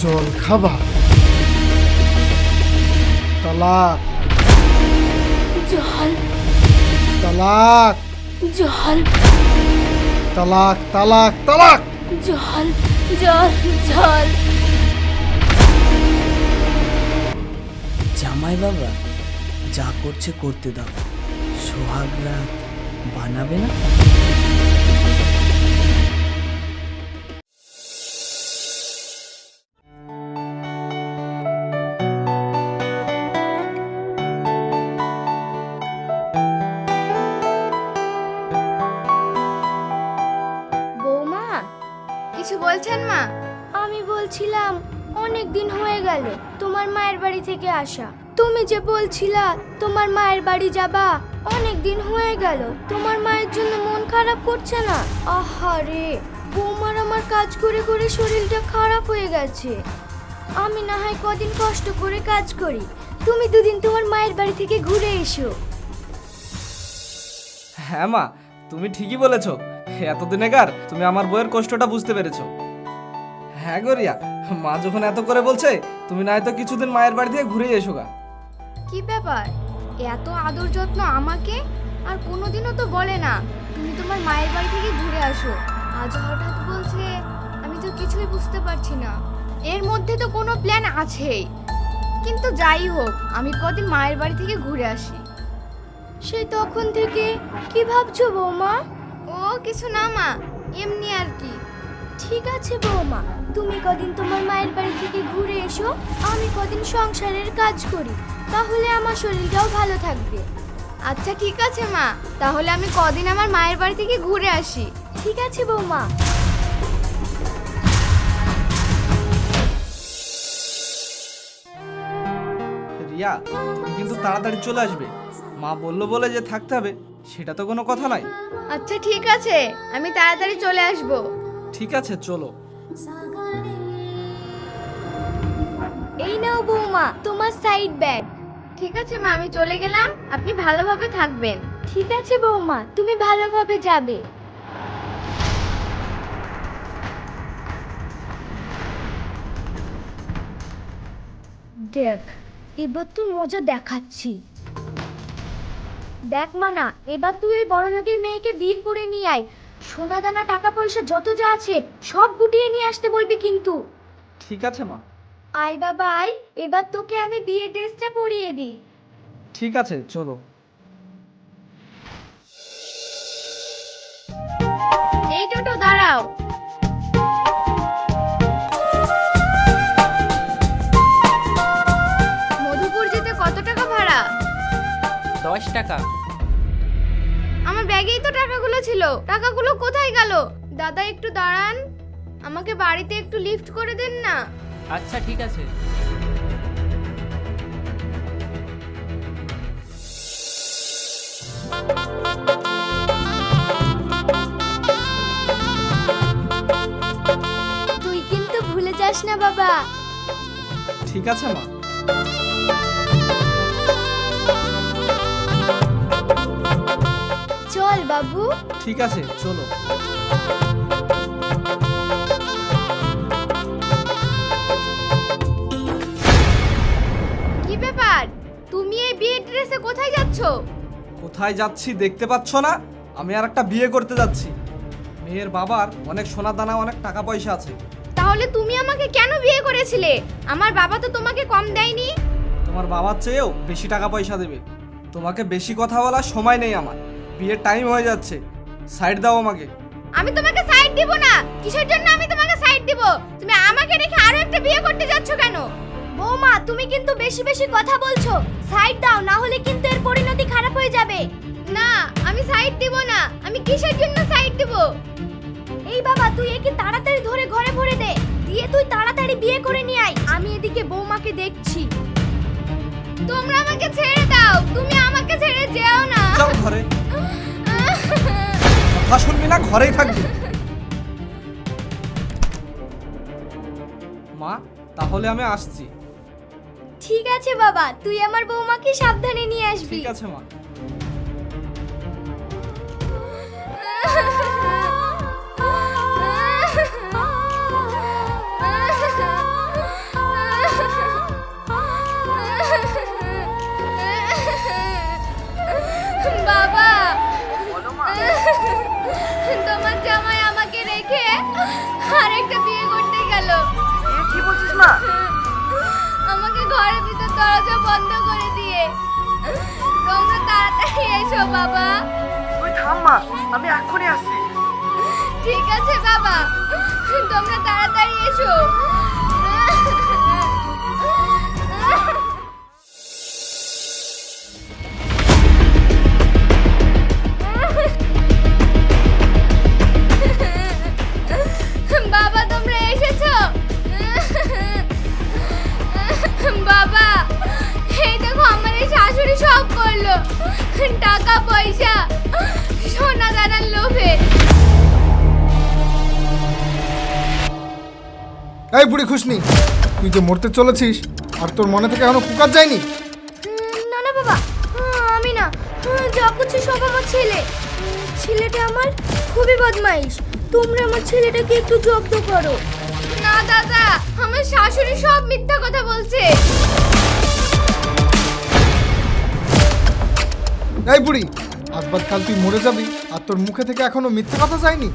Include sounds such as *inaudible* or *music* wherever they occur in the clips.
জল খাবা। তালাক। জল তালাক। জল তালাক তালাক তালাক। জল জল জল জামাই বাবা যা করছে করতে দাও। সোহাগ রাত বানাবে না? বলছেন মা? আমি বলছিলাম অনেক দিন হয়ে গেল তোমার মায়ের বাড়ি থেকে আসা। তুমি যে বলছিলা তোমার মায়ের বাড়ি যাবা অনেক দিন হয়ে গেল তোমার মায়ের জন্য মন খারাপ করছে না? আহারে বৌমার আমার কাজ করে করে শরীরটা খারাপ হয়ে গেছে। আমি না হয় কদিন কষ্ট করে কাজ করি তুমি দুদিন তোমার মায়ের বাড়ি থেকে ঘুরে এসো। হ্যাঁ মা তুমি ঠিকই বলেছ। এতদিনেকার তুমি আমার বইয়ের কষ্টটা বুঝতে পেরেছ। হ্যাঁ গরিয়া মা যখন এত করে বলছে তুমি না হয়তো কিছুদিন মায়ের বাড়ি থেকে ঘুরে এসো গা। কি ব্যাপার? এত আদর যত্ন আমাকে? আর কোনোদিনও তো বলে না তুমি তোমার মায়ের বাড়ি থেকে ঘুরে আসো। আজ হঠাৎ বলছে আমি তো কিছুই বুঝতে পারছি না। এর মধ্যে তো কোনো প্ল্যান আছেই। কিন্তু যাই হোক আমি কদিন মায়ের বাড়ি থেকে ঘুরে আসি। সেই তখন থেকে কি ভাবছ বৌমা? ও, কিছু না মা, এমনি আর কি। ঠিক আছে বৌমা, তুমি কদিন তোমার মায়ের বাড়ি থেকে ঘুরে এসো, আমি কদিন সংসারের কাজ করি, তাহলে আমার শরীরটাও ভালো থাকবে। আচ্ছা ঠিক আছে মা, তাহলে আমি কদিন আমার মায়ের বাড়ি থেকে ঘুরে আসি। ঠিক আছে বৌমা। রিয়া তুমি কিন্তু তাড়াতাড়ি চলে আসবে। মা বলল বলে যে থাকতে হবে। সেটা তো কোনো কথা নাই। আচ্ছা ঠিক আছে। আমি তাড়াতাড়ি চলে আসব। ঠিক আছে চলো। এই নাও বৌমা তোমার সাইড ব্যাগ ঠিক আছে মা আমি চলে গেলাম। আপনি ভালোভাবে থাকবেন। ঠিক আছে বৌমা তুমি ভালোভাবে যাবে। দেখ এবার তুই মজা দেখাচ্ছি। দেখ মানা এবার তুই ওই বড় লোকের মেয়েকে বিয়ে করে নিয়ে আয়। সোনা দানা টাকা পয়সা যত যা আছে সব গুটিয়ে নিয়ে আসতে বলবি কিন্তু। ঠিক আছে মা। আয় বাবা আয় এবার তোকে আমি বিয়ে ড্রেসটা পরিয়ে দিই। ঠিক আছে চলো। এই টোটো দাঁড়াও। মধুপুর যেতে কত টাকা ভাড়া? দশ টাকা। ব্যাগেই তো টাকাগুলো ছিল। টাকাগুলো কোথায় গেল? দাদা একটু দাঁড়ান। আমাকে বাড়িতে একটু লিফট করে দেন না। আচ্ছা ঠিক আছে। তুই কিন্তু ভুলে যাস না বাবা। ঠিক আছে মা। ঠিক আছে চলো। কি ব্যাপার? তুমি এই বিয়ে ড্রেসে কোথায় যাচ্ছ? কোথায় যাচ্ছি দেখতে পাচ্ছ না? আমি আর একটা বিয়ে করতে যাচ্ছি। মেয়ের বাবার অনেক সোনা দানা অনেক টাকা পয়সা আছে। তাহলে তুমি আমাকে কেন বিয়ে করেছিলে? আমার বাবা তো তোমাকে কম দেয়নি? তোমার বাবার চেয়েও বেশি টাকা পয়সা দেবে। তোমাকে বেশি কথা বলার সময় নেই আমার। বিয়ের টাইম হয়ে যাচ্ছে। সাইড দাও আমাকে। আমি তোমাকে সাইড দিব না। কিসের জন্য আমি তোমাকে সাইড দিব? তুমি আমাকে রেখে আরও একটা বিয়ে করতে যাচ্ছ কেন? বৌমা, তুমি কিন্তু বেশি বেশি কথা বলছো। সাইড দাও, না হলে কিন্তু এর পরিণতি খারাপ হয়ে যাবে। না, আমি সাইড দিব না। আমি কিসের জন্য সাইড দিব? এই বাবা, তুই একে তাড়াতাড়ি ধরে ঘরে ভরে দে। দিয়ে তুই তাড়াতাড়ি বিয়ে করে নিয়ে আয়। আমি এদিকে বৌমাকে দেখছি। তোমরা আমাকে ছেড়ে দাও। তুমি আমাকে ছেড়ে যেও না। যাও ঘরে। কথা শুনবি না ঘরেই থাকবি। মা তাহলে আমি আসছি। ঠিক আছে বাবা তুই আমার বৌমাকে সাবধানে নিয়ে আসবি। ঠিক আছে মা। তোমার জামাই আমাকে রেখে আর একটা বিয়ে করতে গেল। কি বলছিস মা? আমাকে ঘরের ভিতর দরজা বন্ধ করে দিয়ে। তোমরা তাড়াতাড়ি এসো বাবা। তুই থাম মা আমি এক্ষুনি আসছি। ঠিক আছে বাবা। তোমরা তাড়াতাড়ি এসো। এই বুড়ি খুশনি তুই যে মরতে চলেছিস আর তোর মনে থেকে এখনও কুকার যায়নি? না না বাবা আমি না যা করছি সব আমার ছেলে। ছেলেটা আমার খুবই বদমাইশ। তোমরা আমার ছেলেটাকে একটু জব্দ করো। না দাদা আমার শাশুড়ি সব মিথ্যা কথা বলছে। এই বুড়ি আজবাদ কাল তুই মরে যাবি আর তোর মুখে থেকে এখনও মিথ্যা কথা যায়নি?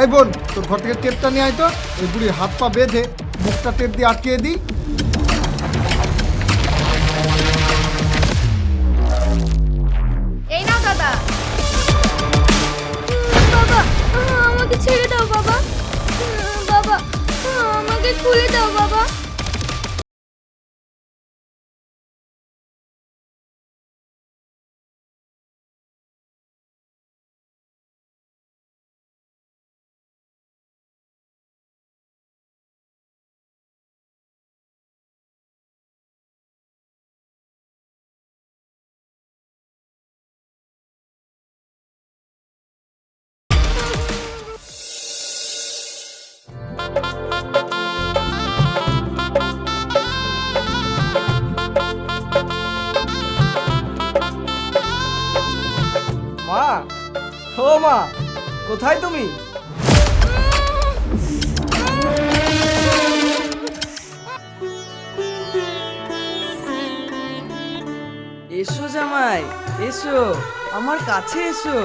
এই বোন, তোর ঘর থেকে টেপটা নিয়ে আয় তো। এই বুড়ি হাত পা বেঁধে মুখটা টেপ দিয়ে আটকিয়ে দিই। কোথায় তুমি? এসো জামাই এসো আমার কাছে এসো।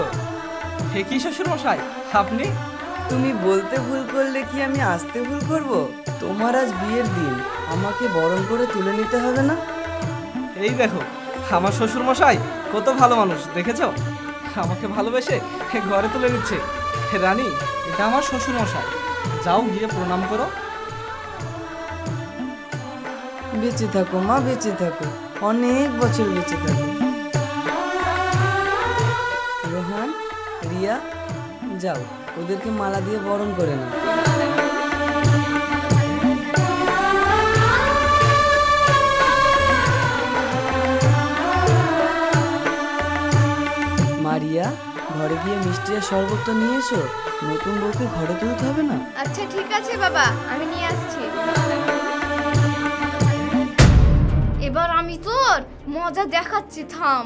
হে কি শ্বশুর মশাই আপনি? তুমি বলতে ভুল করলে কি আমি আসতে ভুল করব? তোমার আজ বিয়ের দিন। আমাকে বরণ করে তুলে নিতে হবে না? এই দেখো আমার শ্বশুর মশাই কত ভালো মানুষ দেখেছ? আমাকে ভালোবেসে ঘরে তুলে নিচ্ছে। রানী এটা আমার শ্বশুর মশাই যাও গিয়ে প্রণাম করো। বেঁচে থাকো মা বেঁচে থাকো। অনেক বছর বেঁচে থাকো। রোহান রিয়া যাও, ওদেরকে মালা দিয়ে বরণ করে নাও। মারিয়া, ঘরে গিয়ে মিষ্টি আর শরবতটা নিয়ে এসো, নতুন বউকে ঘরে তুলতে হবে না? আচ্ছা ঠিক আছে বাবা, আমি নিয়ে আসছি। এবার আমি তোর মজা দেখাচ্ছি, থাম।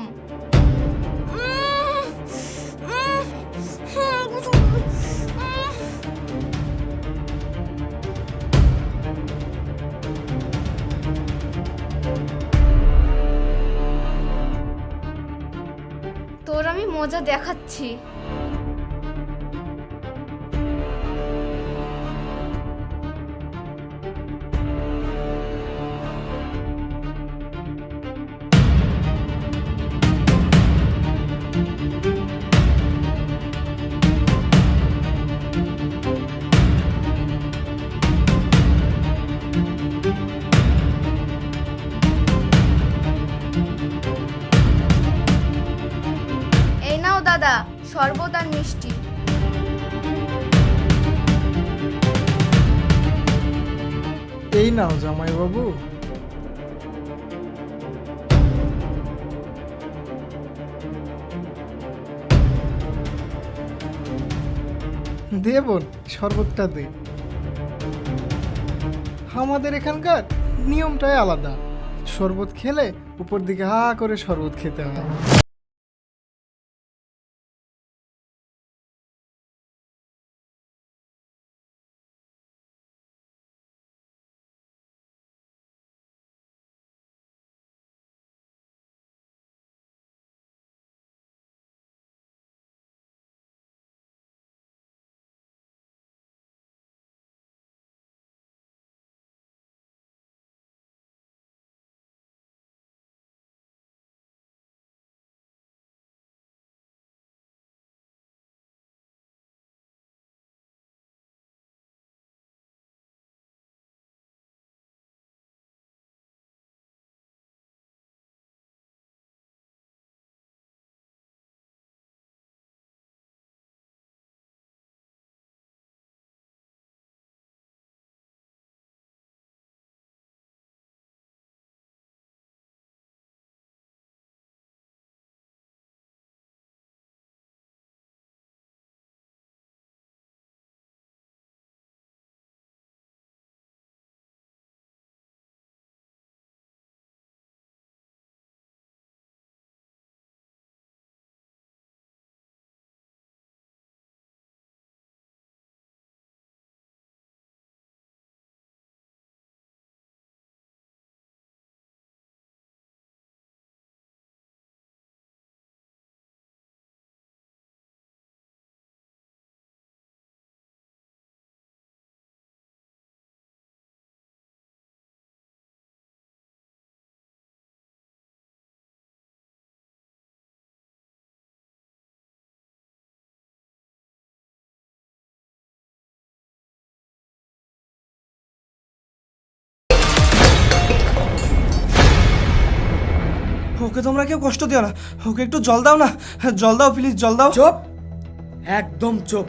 তোর আমি মজা দেখাচ্ছি। নাও জামাই বাবু দে বোন, শরবতটা দে। আমাদের এখানকার নিয়মটাই আলাদা। শরবত খেলে উপর দিকে হা করে শরবত খেতে হয়। ওকে তোমরা কেউ কষ্ট দিও না। ওকে একটু জল দাও না। জল দাও প্লিজ জল দাও। চুপ। একদম চুপ।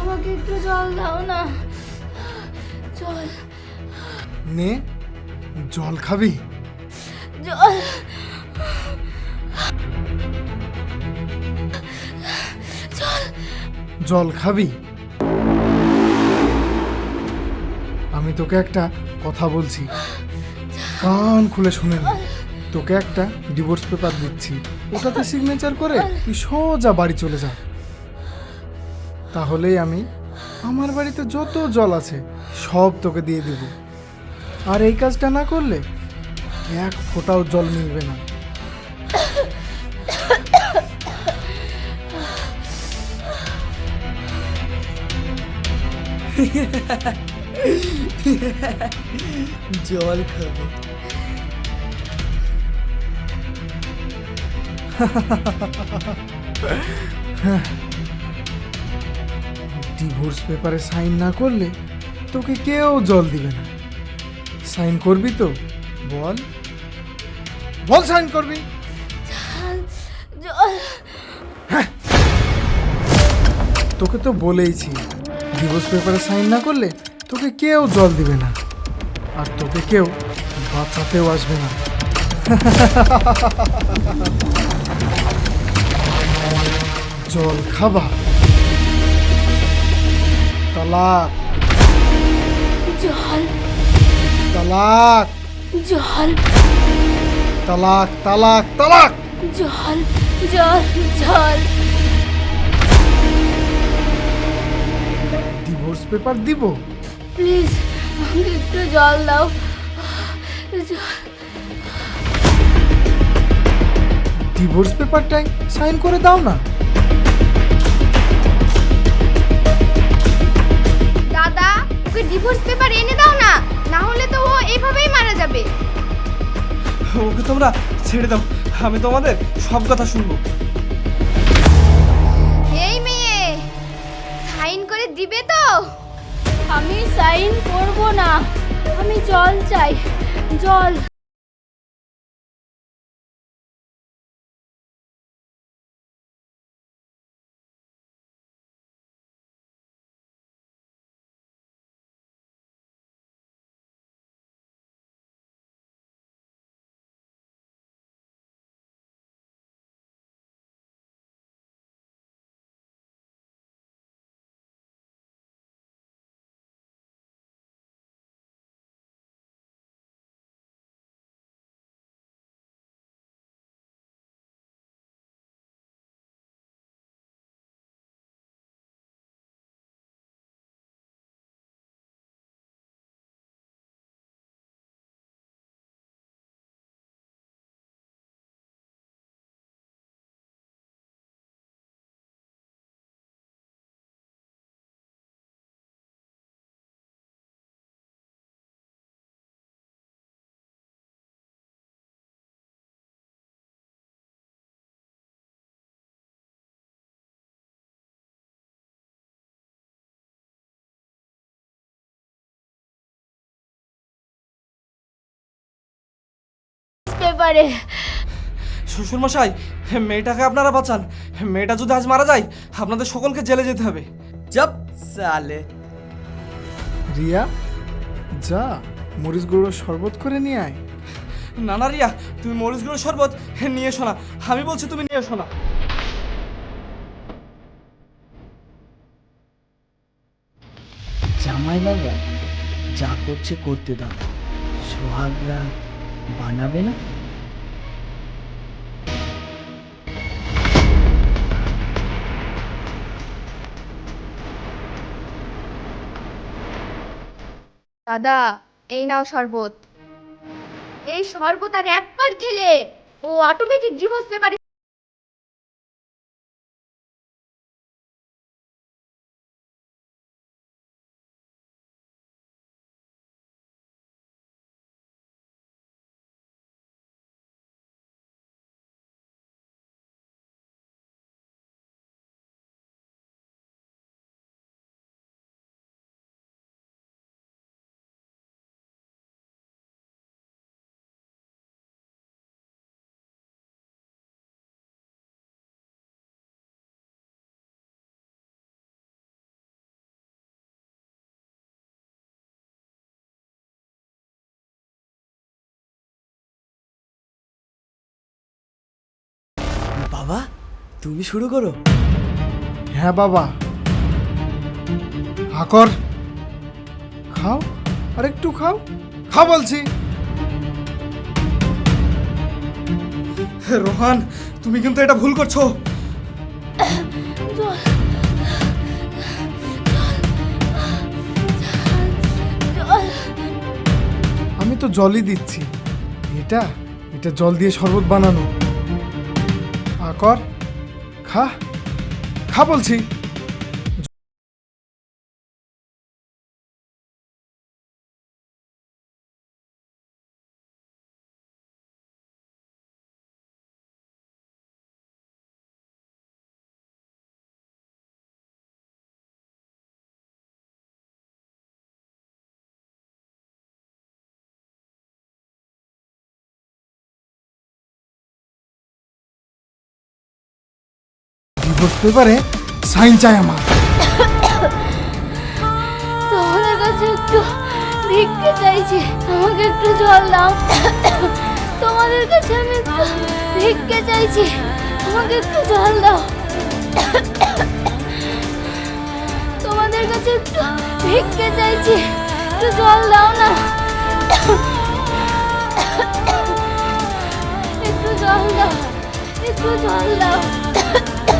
আমাকে একটু জল দাও না। জল। নে জল খাবি? জল। জল। জল খাবি? আমি তোকে একটা কথা বলছি। কান খুলে শুনে নে। তোকে একটা ডিভোর্স পেপার দিচ্ছি। ওটাতে সিগনেচার করে তুই সোজা বাড়ি চলে যা। তাহলেই আমি আমার বাড়িতে যত জল আছে সব তোকে দিয়ে দেব। আর এই কাজটা না করলে এক ফোঁটাও জল মিলবে না। *laughs* জল খাব। ডিভোর্স পেপারে সাইন না করলে তোকে কেউ জল দিবে না। সাইন করবি তো? বল। বল সাইন করবি। জল তোকে তো বলেইছি ডিভোর্স পেপারে সাইন না করলে তোকে কেউ জল দিবে না। আর তোকে কেউ বাঁচাতেও আসবে না। *laughs* জল খাবা। তালাক। জল তালাক। জল তালাক তালাক তালাক। জল জল জল ডিভোর্স পেপার দিব? প্লিজ আমাকে একটু জল দাও। জল ডিভোর্স পেপারটাই সাইন করে দাও না। দাদা ওকে ডিভোর্স পেপার এনে দাও না না হলে তো ও এইভাবেই মারা যাবে। ওকে তোমরা ছেড়ে দাও আমি তোমাদের সব কথা শুনব। এই মেয়ে সাইন করে দিবে তো? আমি সাইন করব না আমি জল চাই জল। পেপারে শ্বশুর মশাই মেয়েটাকে আপনারা বাঁচান। মেয়েটা যদি আজ মারা যায় আপনাদের সকলকে জেলে যেতে হবে। চুপ সালে। রিয়া যা মরিচ গুঁড়ো শরবত করে নিয়ে আয়। না না রিয়া তুমি মরিচগুলো শরবত নিয়ে এসো না। আমি বলছি তুমি নিয়ে এসো না। জামাই বাবা যা করছে করতে দাও। সোহাগরা বানাবে না? দাদা, এই নাও শরবত। এই শরবত আর একবার খেলে ও অটোমেটিক ডিভোর্স পেপারে বাবা, তুমি শুরু করো। হ্যাঁ বাবা। হাকর খাও, আর একটু খাও। খাও বলছি। রোহান, তুমি কিন্তু এটা ভুল করছ। আমি তো জলই দিচ্ছি। এটা এটা জল দিয়ে শরবত বানানো। আকর খা। খা বলছি। ডিভোর্স পেপারে সাইন চাই আমার। তোমাদের কাছে একটু ভিক্ষে চাইছি, আমাকে একটু জল দাও। তোমাদের কাছে আমি একটু ভিক্ষে চাইছি, আমাকে একটু জল দাও। তোমাদের কাছে একটু ভিক্ষে চাইছি, একটু জল দাও না। একটু জল দাও, একটু জল দাও।